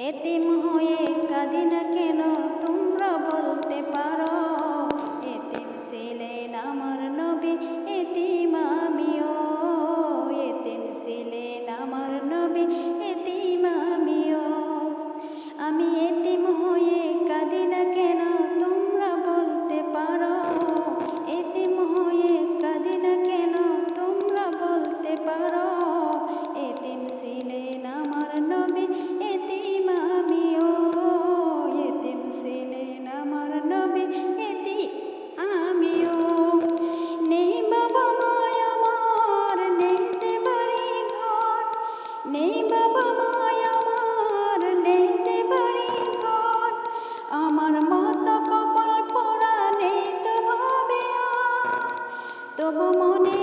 এতিম হয়ে কাঁদি না কেন তোমরা বলতে পারো?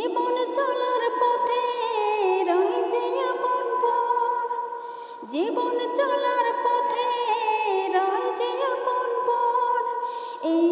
জীবন চলার পথে রই যে আপন পর জীবন চলার পথে রই যে আপন পর এই